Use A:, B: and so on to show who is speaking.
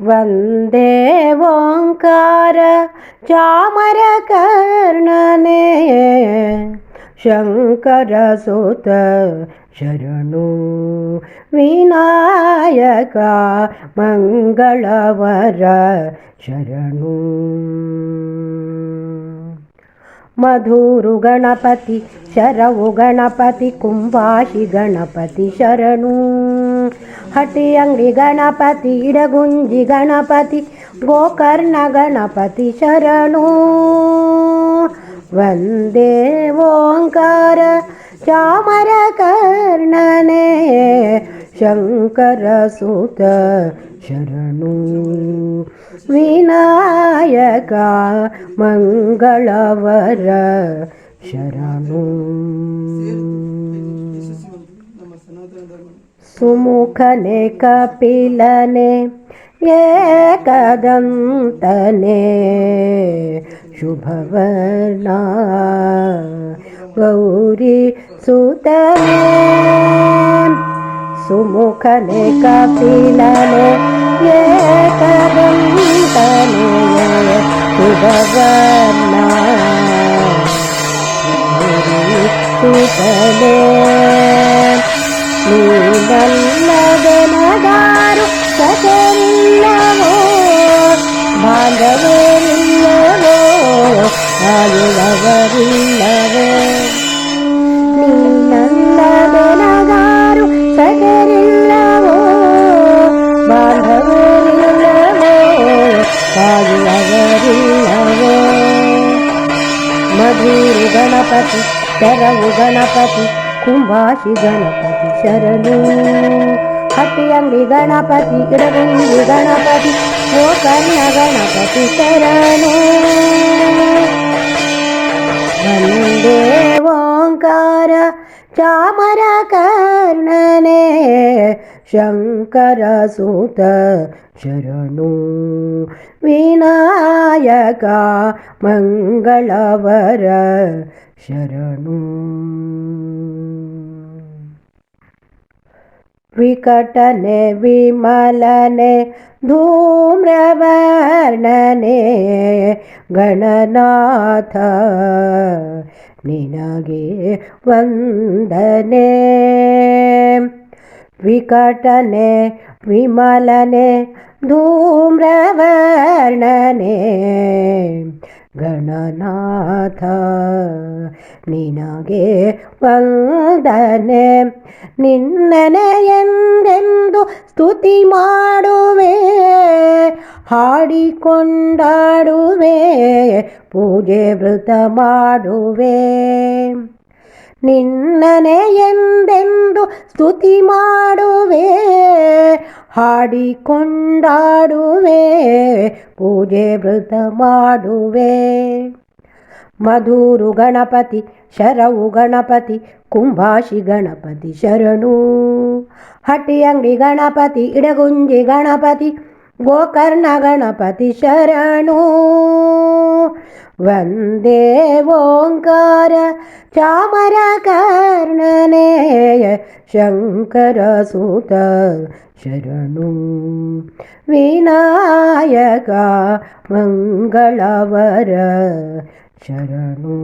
A: ವಂದೇ ಓಂಕಾರ ಚಾಮರ ಕರ್ಣನೆ ಶಂಕರ ಸುತ ಶರಣು ವಿನಾಯಕ ಮಂಗಳವರ ಶರಣು ಮಧುರು ಗಣಪತಿ ಶರವು ಗಣಪತಿ ಕುಂಭಾಷಿ ಗಣಪತಿ ಶರಣು ಹಟ್ಟಿಯಂಗಡಿ ಗಣಪತಿ ಇಡಗುಂಜಿ ಗಣಪತಿ ಗೋಕರ್ಣ ಗಣಪತಿ ಶರಣು ವಂದೇ ಓಂಕಾರ ಚಾಮರ ಕರ್ಣನೇ ಶಂಕರ ಸುತ ಶರಣು ವಿನಾಯಕ ಮಂಗಳವರ ಶರಣು ಸುಮುಖನೆ ಕಪಿಲನೆ ಏಕದಂತನೆ ಶುಭವರ್ಣ ಗೌರಿ ಸುತನೆ ಸುಮುಖನೆ ಕಪಿಲನೆ ಏಕದಂತನೆ ಶುಭವರ್ಣ ಆಯುವವರಿಲ್ಲವೋ ನೀನಲ್ಲದನಗಾರು ಸಕರಿಲ್ಲವೋ ಬಾಂಧವರಿಲ್ಲವೋ ಆಯುವವರಿಲ್ಲವೋ ಮಧುರು ಗಣಪತಿ ತೆರವು ಗಣಪತಿ ಕುಂಭಾಷಿ ಗಣಪತಿ ಶರಣು ಹಟ್ಟಿಯಂಗಡಿ ಗಣಪತಿ ಇಡಗುಂಜಿ ಗಣಪತಿ ಗೋಕರ್ಣ ಗಣಪತಿ ಶರಣು ಓಂಕಾರ ಚಾಮರ ಕರ್ಣನೆ ಶಂಕರ ಸುತ ಶರಣು ವಿನಾಯಕ ಮಂಗಳವರ ಶರಣು ವಿಕಟನೆ ವಿಮಲನೆ ಧೂಮ್ರವರ್ಣನೆ ಗಣನಾಥ ನಿನಗೆ ವಂದನೆ. ವಿಕಟನೆ ವಿಮಲನೆ ಧೂಮ್ರವರ್ಣನೆ. ಗಣನಾಥ ನಿನಗೆ ವಂದನೆ. ನಿನ್ನನೆ ಎಂದೆಂದು ಸ್ತುತಿ ಮಾಡುವೆ ಹಾಡಿಕೊಂಡಾಡುವೆ ಪೂಜೆ ವೃತ ಮಾಡುವೆ. ನಿನ್ನನೆ ಎಂದೆಂದು ಸ್ತುತಿ ಮಾಡುವೆ, ಹಾಡಿಕೊಂಡಾಡುವೆ, ಪೂಜೆ ವೃತ ಮಾಡುವೆ. ಮಧುರು ಗಣಪತಿ, ಶರವು ಗಣಪತಿ, ಕುಂಭಾಷಿ ಗಣಪತಿ ಶರಣು. ಹಟ್ಟಿಯಂಗಡಿ ಗಣಪತಿ, ಇಡಗುಂಜಿ ಗಣಪತಿ, ಗೋಕರ್ಣ ಗಣಪತಿ ಶರಣು. വന്ദേ ഓങ്കാര ചാമരകർണനേ ശങ്കരസുത ശരണു. വിനായക മംഗളവര ശരണു.